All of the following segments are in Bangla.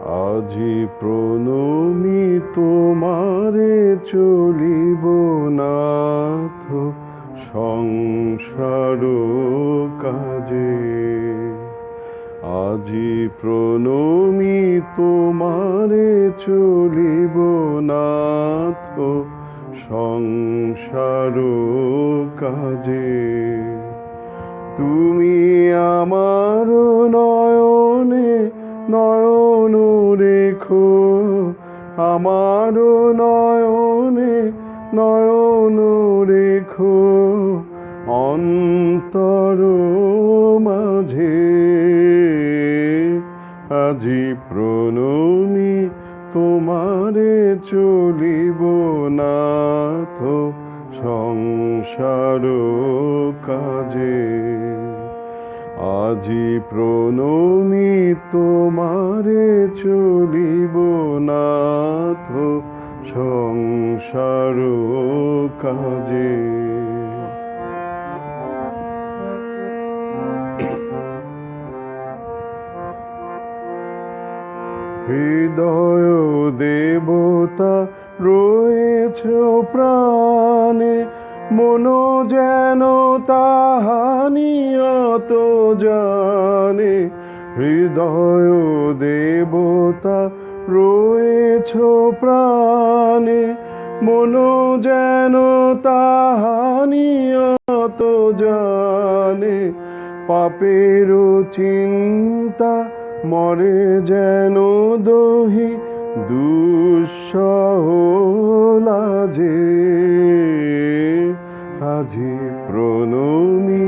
আজি প্রণমি তোমারে চলিব নাথ সংসার কাজে। আজি প্রণমি তোমারে চলিব নাথ সংসার কাজে। তুমি আমার নয়নে নয়ন রেখো আমার নয়নে নয়ন রেখো অন্তর মাঝে। আজি প্রণমি তোমারে চলিব নাথ সংসার কাজে। আজি প্রণমি তোমারে চলিব নাথ সংসার কাজে। হৃদয় দেবতা রয়েছ প্রাণে মন যেন তাহানিয়ত জানে, হৃদয় দেবতা রয়েছ প্রাণে। মন যেন তাহানিয়ত জানে, পাপের চিন্তা মরে যেন দহি দুঃসহলাজে আজি প্রণমি,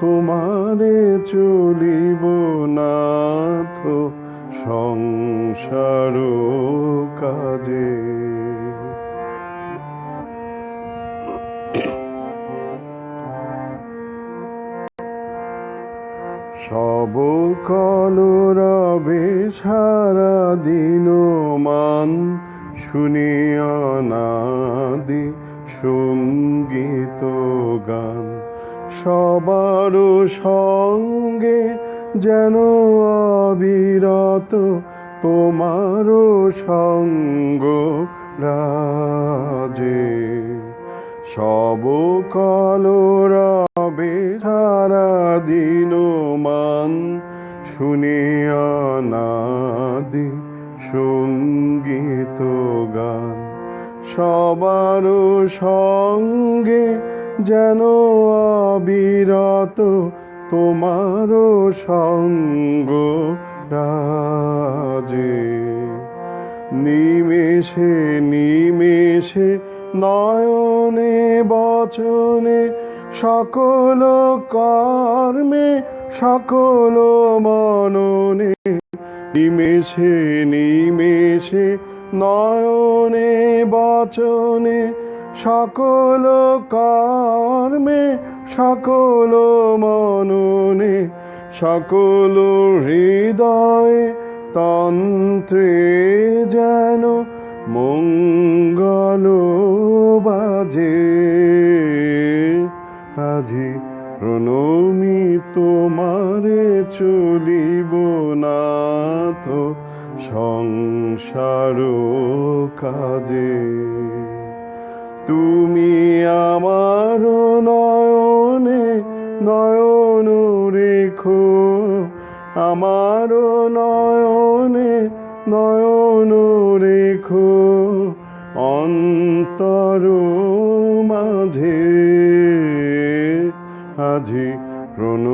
তোমারে চলিব নাথ সংসার কাজে। সব কল রবে দিন মান, শুনিয়া নাদি সংগীত গান, সবার সঙ্গে যেন অবিরত তোমারও সঙ্গ রাজে। সব কল রবে সারা দিন মান শুনিয়া নাদি সংগীত গান। সবার সঙ্গে যেন অবিরত তোমারও সঙ্গ রাজে। নিমেষে নিমেষে, নয়নে, বচনে, সকল কর্মে, সকল মননে। নিমেষে নিমেষে, নয়নে, বচনে সকল কর্মে, সকল মননে, সকল হৃদয়ে তন্ত্রে যেন মঙ্গল বাজে। আজি প্রণমি তোমারে চলিব নাথ সংসার কাজে। তুমি আমার নয়নে নয়ন রেখো আমার নয়নে নয়ন রেখো অন্তর মাঝে। আজি প্রণ